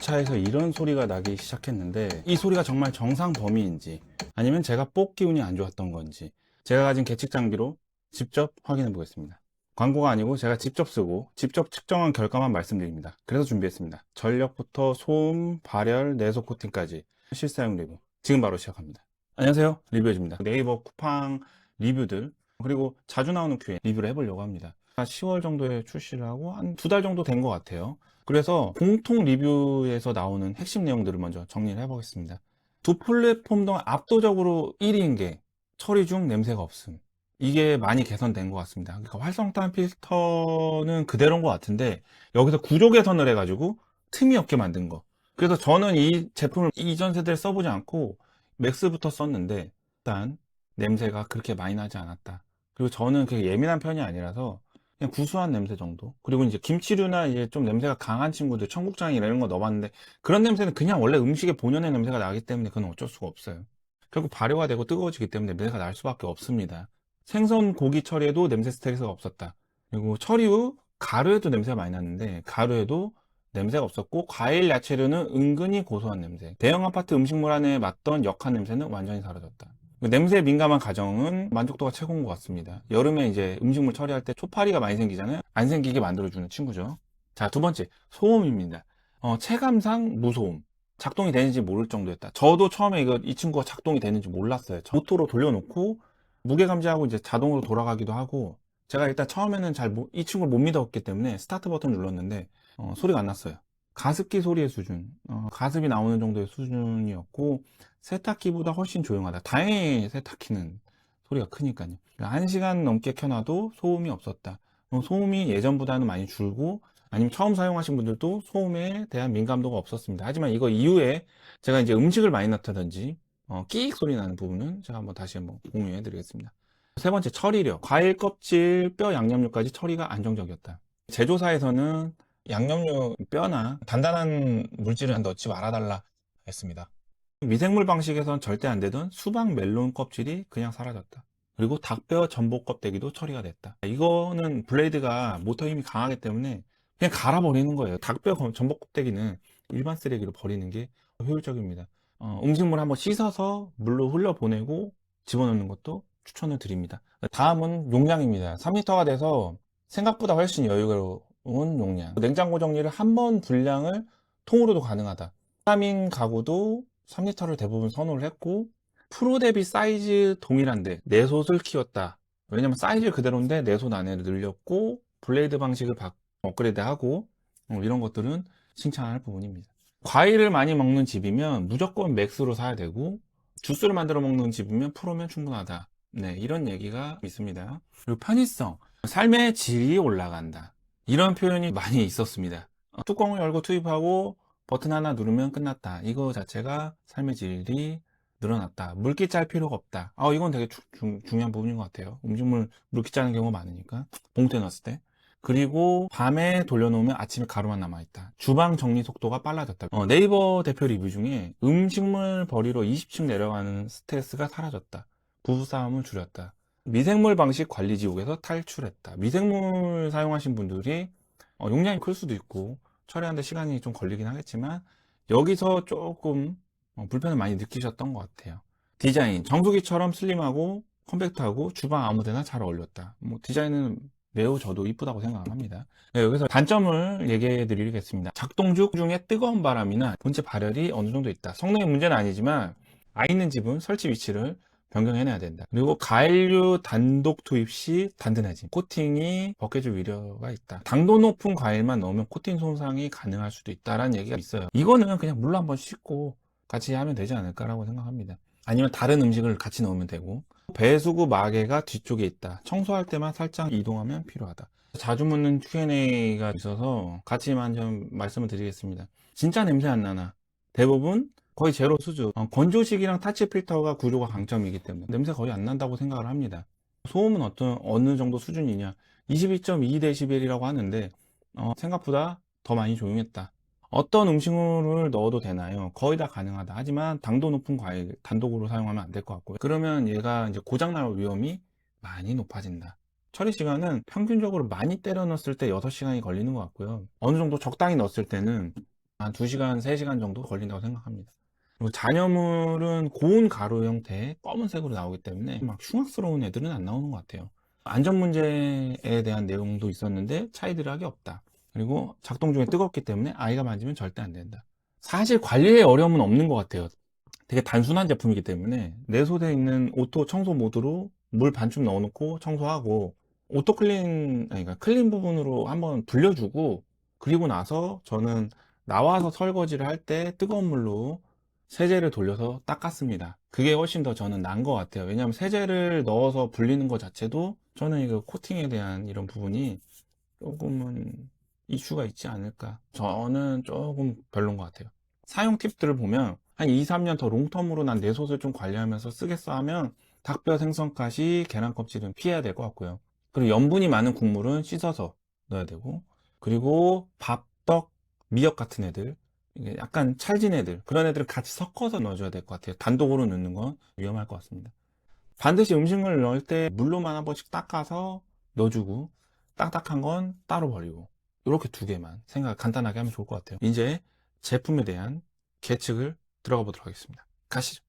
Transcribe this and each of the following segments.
주차해서 이런 소리가 나기 시작했는데 이 소리가 정말 정상 범위인지 아니면 제가 뽁 기운이 안 좋았던 건지 제가 가진 계측 장비로 직접 확인해 보겠습니다. 광고가 아니고 제가 직접 쓰고 직접 측정한 결과만 말씀드립니다. 그래서 준비했습니다. 전력부터 소음, 발열, 내소 코팅까지 실사용 리뷰 지금 바로 시작합니다. 안녕하세요 리뷰해줍니다. 네이버 쿠팡 리뷰들 그리고 자주 나오는 큐에 리뷰를 해보려고 합니다. 10월 정도에 출시를 하고 한 두 달 정도 된 것 같아요. 그래서 공통 리뷰에서 나오는 핵심 내용들을 먼저 정리를 해보겠습니다. 두 플랫폼 동 압도적으로 1위인 게 처리 중 냄새가 없음. 이게 많이 개선된 것 같습니다. 그러니까 활성탄 필터는 그대로인 것 같은데 여기서 구조 개선을 해가지고 틈이 없게 만든 거. 그래서 저는 이 제품을 이전 세대를 써보지 않고 맥스부터 썼는데 일단 냄새가 그렇게 많이 나지 않았다. 그리고 저는 그게 예민한 편이 아니라서 그냥 구수한 냄새 정도. 그리고 이제 김치류나 이제 좀 냄새가 강한 친구들, 청국장이나 이런 거 넣어봤는데 그런 냄새는 그냥 원래 음식의 본연의 냄새가 나기 때문에 그건 어쩔 수가 없어요. 결국 발효가 되고 뜨거워지기 때문에 냄새가 날 수밖에 없습니다. 생선 고기 처리에도 냄새 스트레스가 없었다. 그리고 처리 후 가루에도 냄새가 많이 났는데 가루에도 냄새가 없었고 과일 야채류는 은근히 고소한 냄새. 대형 아파트 음식물 안에 맡던 역한 냄새는 완전히 사라졌다. 냄새에 민감한 가정은 만족도가 최고인 것 같습니다. 여름에 이제 음식물 처리할 때 초파리가 많이 생기잖아요. 안 생기게 만들어주는 친구죠. 자, 두 번째 소음입니다. 어, 체감상 무소음. 작동이 되는지 모를 정도였다. 저도 처음에 이거 이 친구가 작동이 되는지 몰랐어요. 모토로 돌려놓고 무게 감지하고 이제 자동으로 돌아가기도 하고 제가 일단 처음에는 잘 이 친구를 못 믿었기 때문에 스타트 버튼 눌렀는데 어, 소리가 안 났어요. 가습기 소리의 수준, 어, 가습이 나오는 정도의 수준이었고 세탁기보다 훨씬 조용하다. 다행히 세탁기는 소리가 크니까요. 1시간 넘게 켜놔도 소음이 없었다. 어, 소음이 예전보다는 많이 줄고 아니면 처음 사용하신 분들도 소음에 대한 민감도가 없었습니다. 하지만 이거 이후에 제가 이제 음식을 많이 넣다든지 어, 끼익 소리 나는 부분은 제가 한번 다시 한번 공유해 드리겠습니다. 세 번째 처리력. 과일 껍질, 뼈, 양념류까지 처리가 안정적이었다. 제조사에서는 양념류 뼈나 단단한 물질을 넣지 말아달라 했습니다. 미생물 방식에선 절대 안 되던 수박 멜론 껍질이 그냥 사라졌다. 그리고 닭뼈 전복 껍데기도 처리가 됐다. 이거는 블레이드가 모터 힘이 강하기 때문에 그냥 갈아버리는 거예요. 닭뼈 전복 껍데기는 일반 쓰레기로 버리는 게 효율적입니다. 어, 음식물 한번 씻어서 물로 흘려보내고 집어넣는 것도 추천을 드립니다. 다음은 용량입니다. 3리터가 돼서 생각보다 훨씬 여유로운 용량. 냉장고 정리를 한 번 분량을 통으로도 가능하다. 사민 가구도 3리터를 대부분 선호를 했고 프로 대비 사이즈 동일한데 내솥을 키웠다. 왜냐면 사이즈 그대로인데 내솥 안에를 늘렸고 블레이드 방식을 바, 업그레이드하고 어, 이런 것들은 칭찬할 부분입니다. 과일을 많이 먹는 집이면 무조건 맥스로 사야 되고 주스를 만들어 먹는 집이면 프로면 충분하다. 네, 이런 얘기가 있습니다. 그리고 편의성, 삶의 질이 올라간다. 이런 표현이 많이 있었습니다. 어, 뚜껑을 열고 투입하고 버튼 하나 누르면 끝났다. 이거 자체가 삶의 질이 늘어났다. 물기 짤 필요가 없다. 아, 이건 되게 주, 중, 중요한 부분인 것 같아요. 음식물 물기 짜는 경우가 많으니까. 봉투에 넣었을 때. 그리고 밤에 돌려놓으면 아침에 가루만 남아있다. 주방 정리 속도가 빨라졌다. 어, 네이버 대표 리뷰 중에 음식물 버리러 20층 내려가는 스트레스가 사라졌다. 부부싸움을 줄였다. 미생물 방식 관리 지옥에서 탈출했다. 미생물 사용하신 분들이 어, 용량이 클 수도 있고 처리하는데 시간이 좀 걸리긴 하겠지만 여기서 조금 어, 불편을 많이 느끼셨던 것 같아요. 디자인 정수기처럼 슬림하고 컴팩트하고 주방 아무데나 잘 어울렸다. 뭐 디자인은 매우 저도 이쁘다고 생각합니다. 네, 여기서 단점을 얘기해 드리겠습니다. 작동 중에 뜨거운 바람이나 본체 발열이 어느 정도 있다. 성능의 문제는 아니지만 아 있는 집은 설치 위치를 변경해내야 된다. 그리고 과일류 단독 투입 시 단단해짐. 코팅이 벗겨질 위려가 있다. 당도 높은 과일만 넣으면 코팅 손상이 가능할 수도 있다라는 얘기가 있어요. 이거는 그냥 물로 한번 씻고 같이 하면 되지 않을까라고 생각합니다. 아니면 다른 음식을 같이 넣으면 되고 배수구 마개가 뒤쪽에 있다. 청소할 때만 살짝 이동하면 필요하다. 자주 묻는 Q&A가 있어서 같이만 좀 말씀을 드리겠습니다. 진짜 냄새 안 나나? 대부분 거의 제로 수준. 어, 건조식이랑 타치 필터가 구조가 강점이기 때문에 냄새 거의 안 난다고 생각을 합니다. 소음은 어떤 어느 정도 수준이냐? 22.2dB이라고 하는데 어, 생각보다 더 많이 조용했다. 어떤 음식물을 넣어도 되나요? 거의 다 가능하다. 하지만 당도 높은 과일 단독으로 사용하면 안 될 것 같고요. 그러면 얘가 이제 고장날 위험이 많이 높아진다. 처리 시간은 평균적으로 많이 때려 넣었을 때 6시간이 걸리는 것 같고요. 어느 정도 적당히 넣었을 때는 한 2시간, 3시간 정도 걸린다고 생각합니다. 그리고 잔여물은 고운 가루 형태 검은색으로 나오기 때문에 막 흉악스러운 애들은 안 나오는 것 같아요. 안전 문제에 대한 내용도 있었는데 차이들하게 없다. 그리고 작동 중에 뜨겁기 때문에 아이가 만지면 절대 안 된다. 사실 관리에 어려움은 없는 것 같아요. 되게 단순한 제품이기 때문에 내소되어 있는 오토 청소 모드로 물 반쯤 넣어놓고 청소하고 오토 클린, 그러니까 클린 부분으로 한번 불려주고 그리고 나서 저는 나와서 설거지를 할 때 뜨거운 물로 세제를 돌려서 닦았습니다. 그게 훨씬 더 저는 나은 것 같아요. 왜냐하면 세제를 넣어서 불리는 것 자체도 저는 이거 코팅에 대한 이런 부분이 조금은 이슈가 있지 않을까. 저는 조금 별론 것 같아요. 사용 팁들을 보면 한 2, 3년 더 롱텀으로 난 내 솥을 좀 관리하면서 쓰겠어 하면 닭뼈 생선가시, 계란 껍질은 피해야 될 것 같고요. 그리고 염분이 많은 국물은 씻어서 넣어야 되고 그리고 밥, 떡, 미역 같은 애들 약간 찰진 애들 그런 애들을 같이 섞어서 넣어줘야 될 것 같아요. 단독으로 넣는 건 위험할 것 같습니다. 반드시 음식을 넣을 때 물로만 한 번씩 닦아서 넣어주고 딱딱한 건 따로 버리고 이렇게 두 개만 생각 간단하게 하면 좋을 것 같아요. 이제 제품에 대한 계측을 들어가 보도록 하겠습니다. 가시죠.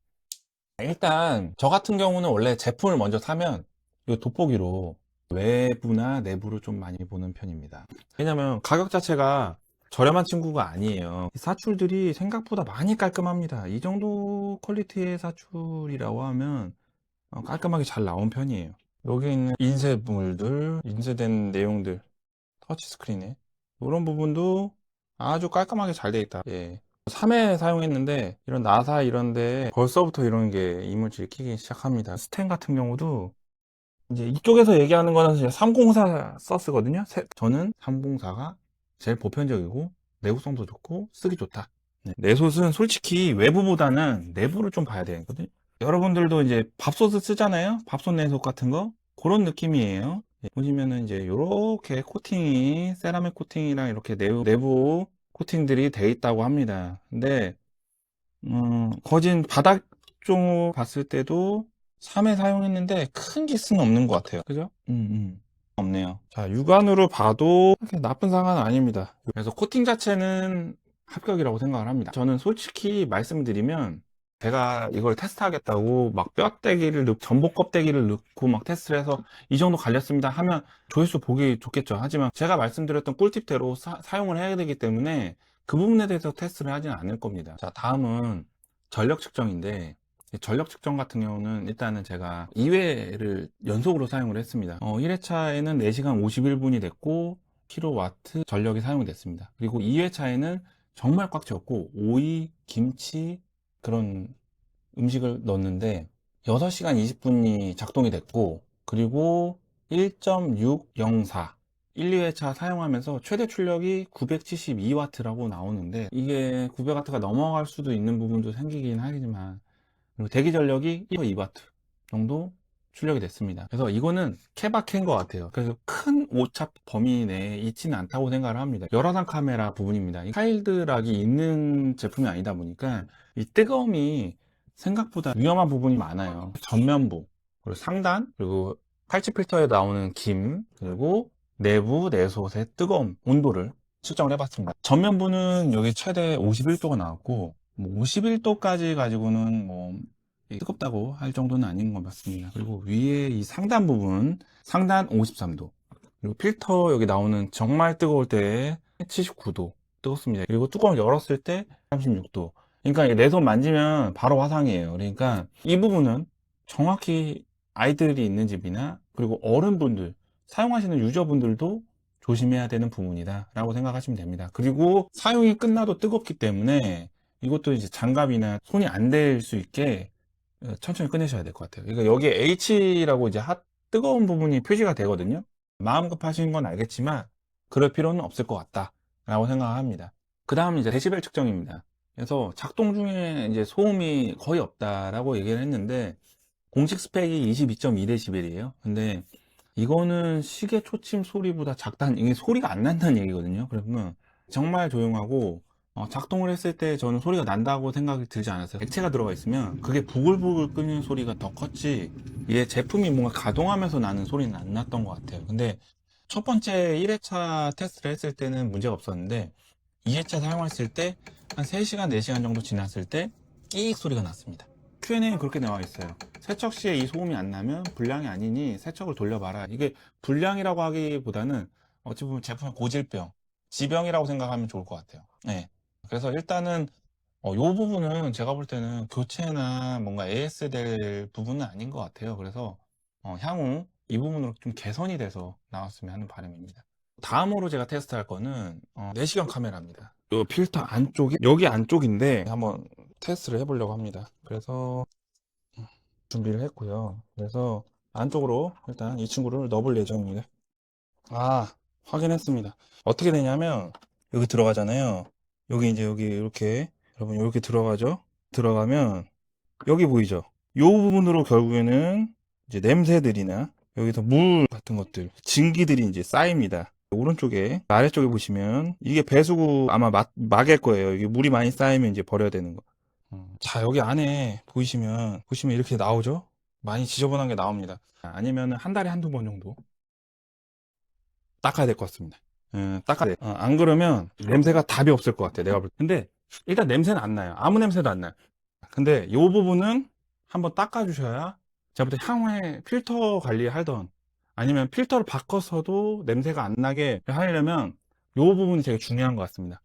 일단 저 같은 경우는 원래 제품을 먼저 사면 이 돋보기로 외부나 내부를 좀 많이 보는 편입니다. 왜냐면 가격 자체가 저렴한 친구가 아니에요. 사출들이 생각보다 많이 깔끔합니다. 이 정도 퀄리티의 사출이라고 하면 어, 깔끔하게 잘 나온 편이에요. 여기 있는 인쇄물들, 인쇄된 내용들, 터치스크린에 이런 부분도 아주 깔끔하게 잘돼 있다. 예. 3회 사용했는데 이런 나사 이런데 벌써부터 이런 게 이물질이 끼기 시작합니다. 스텐 같은 경우도 이제 이쪽에서 얘기하는 거는 이제 304 서스거든요. 세- 저는 304가 제일 보편적이고 내구성도 좋고 쓰기 좋다. 네. 내솥은 솔직히 외부보다는 내부를 좀 봐야 되거든요. 여러분들도 이제 밥솥을 쓰잖아요. 밥솥 내솥 같은 거 그런 느낌이에요. 예, 보시면은 이제 이렇게 코팅이 세라믹 코팅이랑 이렇게 내부, 내부 코팅들이 돼 있다고 합니다. 근데 음, 거진 바닥 쪽으로 봤을 때도 3회 사용했는데 큰 기스는 없는 것 같아요. 그죠? 음, 음. 없네요. 자, 육안으로 봐도 그렇게 나쁜 상황은 아닙니다. 그래서 코팅 자체는 합격이라고 생각을 합니다. 저는 솔직히 말씀드리면 제가 이걸 테스트하겠다고 막 뼈대기를 넣고 전복 껍데기를 넣고 막 테스트를 해서 이 정도 갈렸습니다 하면 조회수 보기 좋겠죠. 하지만 제가 말씀드렸던 꿀팁대로 사, 용을 해야 되기 때문에 그 부분에 대해서 테스트를 하지는 않을 겁니다. 자, 다음은 전력 측정인데 이 전력 측정 같은 경우는 일단은 제가 2회를 연속으로 사용을 했습니다. 어, 1회차에는 4시간 51분이 됐고 킬로와트 전력이 사용이 됐습니다. 그리고 2회차에는 정말 꽉 채웠고 오이, 김치 그런 음식을 넣었는데 6시간 20분이 작동이 됐고 그리고 1.604 1, 2회차 사용하면서 최대 출력이 972W라고 나오는데 이게 900W가 넘어갈 수도 있는 부분도 생기긴 하지만 그리고 대기 전력이 2W 정도 출력이 됐습니다. 그래서 이거는 케바케인 것 같아요. 그래서 큰 오차 범위 내에 있지는 않다고 생각을 합니다. 열화상 카메라 부분입니다. 이 차일드락이 있는 제품이 아니다 보니까 이 뜨거움이 생각보다 위험한 부분이 많아요. 전면부, 그리고 상단, 그리고 팔찌 필터에 나오는 김, 그리고 내부 내솥의 뜨거움, 온도를 측정을 해봤습니다. 전면부는 여기 최대 51도가 나왔고, 뭐 51도까지 가지고는 뭐 뜨겁다고 할 정도는 아닌 것 같습니다. 그리고 위에 이 상단 부분, 상단 53도. 그리고 필터 여기 나오는 정말 뜨거울 때 79도 뜨겁습니다. 그리고 뚜껑을 열었을 때 36도. 그러니까 내 손 만지면 바로 화상이에요. 그러니까 이 부분은 정확히 아이들이 있는 집이나 그리고 어른분들, 사용하시는 유저분들도 조심해야 되는 부분이다 라고 생각하시면 됩니다. 그리고 사용이 끝나도 뜨겁기 때문에 이것도 이제 장갑이나 손이 안 될 수 있게 어, 천천히 꺼내셔야 될 것 같아요. 그러니까 여기에 H라고 이제 핫, 뜨거운 부분이 표시가 되거든요. 마음 급하신 건 알겠지만 그럴 필요는 없을 것 같다 라고 생각합니다. 그 다음 이제 데시벨 측정입니다. 그래서 작동 중에 이제 소음이 거의 없다라고 얘기를 했는데 공식 스펙이 22.2dB이에요. 근데 이거는 시계 초침 소리보다 작다는 이게 소리가 안 난다는 얘기거든요. 그러면 정말 조용하고 어, 작동을 했을 때 저는 소리가 난다고 생각이 들지 않았어요. 액체가 들어가 있으면 그게 부글부글 끓는 소리가 더 컸지 이게 제품이 뭔가 가동하면서 나는 소리는 안 났던 것 같아요. 근데 첫 번째 1회차 테스트를 했을 때는 문제가 없었는데 2회차 사용했을 때 한 3시간, 4시간 정도 지났을 때 끼익 소리가 났습니다. Q&A에 그렇게 나와 있어요. 세척 시에 이 소음이 안 나면 불량이 아니니 세척을 돌려봐라. 이게 불량이라고 하기보다는 어찌 보면 제품의 고질병, 지병이라고 생각하면 좋을 것 같아요. 네. 그래서 일단은 어, 요 부분은 제가 볼 때는 교체나 뭔가 AS 될 부분은 아닌 것 같아요. 그래서 어, 향후 이 부분으로 좀 개선이 돼서 나왔으면 하는 바람입니다. 다음으로 제가 테스트할 거는 어, 내시경 카메라입니다. 요 필터 안쪽이 여기 안쪽인데 한번 테스트를 해보려고 합니다. 그래서 음, 준비를 했고요. 그래서 안쪽으로 일단 이 친구를 넣어볼 예정입니다. 아 확인했습니다. 어떻게 되냐면 여기 들어가잖아요. 여기 이제 여기 이렇게 여러분 이렇게 들어가죠. 들어가면 여기 보이죠. 요 부분으로 결국에는 이제 냄새들이나 여기서 물 같은 것들 증기들이 이제 쌓입니다. 오른쪽에 아래쪽에 보시면 이게 배수구 아마 막, 막일 거예요. 이게 물이 많이 쌓이면 이제 버려야 되는 거. 음, 자 여기 안에 보이시면 보시면 이렇게 나오죠. 많이 지저분한 게 나옵니다. 아니면 한 달에 한두 번 정도 닦아야 될 것 같습니다. 음, 닦아야 돼. 어, 안 그러면 냄새가 답이 없을 것 같아요. 내가 볼 때. 근데 일단 냄새는 안 나요. 아무 냄새도 안 나요. 근데 이 부분은 한번 닦아주셔야 제가 볼 때 향후에 필터 관리하던 아니면 필터를 바꿔서도 냄새가 안 나게 하려면 이 부분이 되게 중요한 것 같습니다.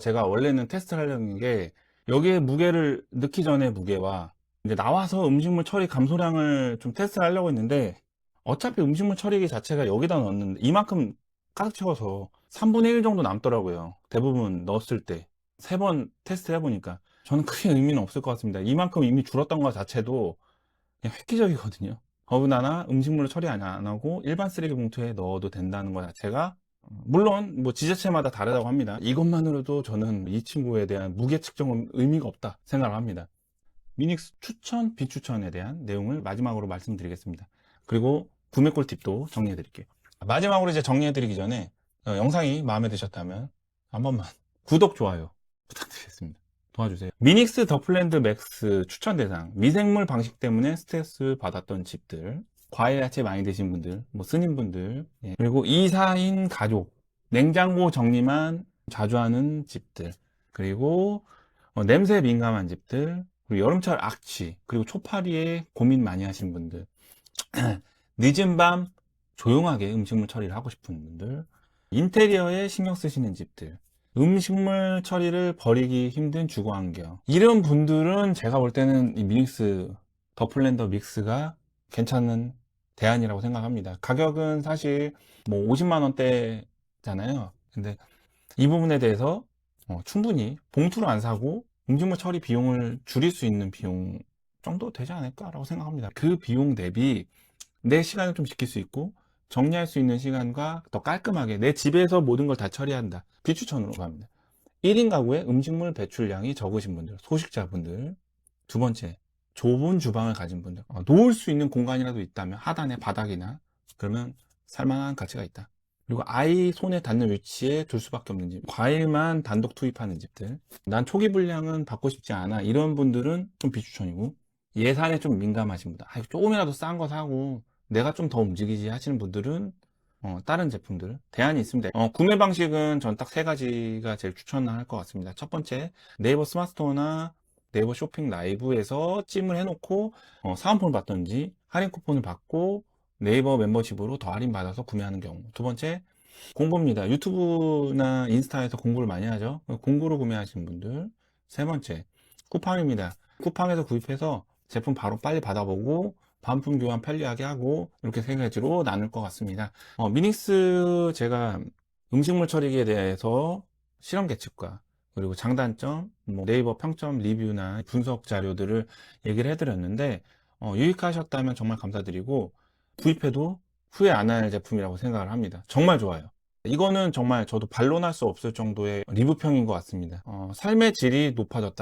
제가 원래는 테스트를 하려는 게 여기에 무게를 넣기 전에 무게와 이제 나와서 음식물 처리 감소량을 좀 테스트를 하려고 했는데 어차피 음식물 처리기 자체가 여기다 넣었는데 이만큼 가득 채워서 3분의 1 정도 남더라고요. 대부분 넣었을 때. 세 번 테스트 해보니까 저는 크게 의미는 없을 것 같습니다. 이만큼 이미 줄었던 것 자체도 그냥 획기적이거든요. 더군다나 음식물을 처리 안 하고 일반 쓰레기 봉투에 넣어도 된다는 것 자체가 물론 뭐 지자체마다 다르다고 합니다. 이것만으로도 저는 이 친구에 대한 무게 측정은 의미가 없다 생각을 합니다. 미닉스 추천, 비추천에 대한 내용을 마지막으로 말씀드리겠습니다. 그리고 구매 꿀팁도 정리해 드릴게요. 마지막으로 이제 정리해 드리기 전에 어, 영상이 마음에 드셨다면 한 번만 구독, 좋아요 부탁드리겠습니다. 도와주세요. 미닉스 더플랜드 맥스 추천 대상 미생물 방식 때문에 스트레스 받았던 집들 과일 야채 많이 드신 분들 뭐 스님 분들 예. 그리고 이사인 가족 냉장고 정리만 자주 하는 집들 그리고 어, 냄새 민감한 집들 그리고 여름철 악취 그리고 초파리에 고민 많이 하신 분들 늦은 밤 조용하게 음식물 처리를 하고 싶은 분들 인테리어에 신경 쓰시는 집들 음식물 처리를 버리기 힘든 주거 환경. 이런 분들은 제가 볼 때는 이 미닉스 더 플랜더 믹스가 괜찮은 대안이라고 생각합니다. 가격은 사실 뭐 50만 원대잖아요. 근데 이 부분에 대해서 어, 충분히 봉투를 안 사고 음식물 처리 비용을 줄일 수 있는 비용 정도 되지 않을까라고 생각합니다. 그 비용 대비 내 시간을 좀 지킬 수 있고 정리할 수 있는 시간과 더 깔끔하게 내 집에서 모든 걸 다 처리한다. 비추천으로 갑니다. 1인 가구의 음식물 배출량이 적으신 분들, 소식자분들. 두 번째, 좁은 주방을 가진 분들. 어, 놓을 수 있는 공간이라도 있다면 하단에 바닥이나 그러면 살만한 가치가 있다. 그리고 아이 손에 닿는 위치에 둘 수밖에 없는 집. 과일만 단독 투입하는 집들. 난 초기 분량은 받고 싶지 않아. 이런 분들은 좀 비추천이고 예산에 좀 민감하신 분들. 아, 조금이라도 싼 거 사고 내가 좀 더 움직이지 하시는 분들은 어, 다른 제품들 대안이 있습니다. 어, 구매 방식은 전 딱 세 가지가 제일 추천할 것 같습니다. 첫 번째 네이버 스마트스토어나 네이버 쇼핑 라이브에서 찜을 해놓고 어, 사은품을 받던지 할인 쿠폰을 받고 네이버 멤버십으로 더 할인 받아서 구매하는 경우. 두 번째 공구입니다. 유튜브나 인스타에서 공구를 많이 하죠. 공구로 구매하시는 분들. 세 번째 쿠팡입니다. 쿠팡에서 구입해서 제품 바로 빨리 받아보고 반품 교환 편리하게 하고 이렇게 세 가지로 나눌 것 같습니다. 어, 미닉스 제가 음식물 처리기에 대해서 실험 계측과 그리고 장단점, 뭐 네이버 평점 리뷰나 분석 자료들을 얘기를 해드렸는데 어, 유익하셨다면 정말 감사드리고 구입해도 후회 안 할 제품이라고 생각을 합니다. 정말 좋아요. 이거는 정말 저도 반론할 수 없을 정도의 리뷰평인 것 같습니다. 어, 삶의 질이 높아졌다.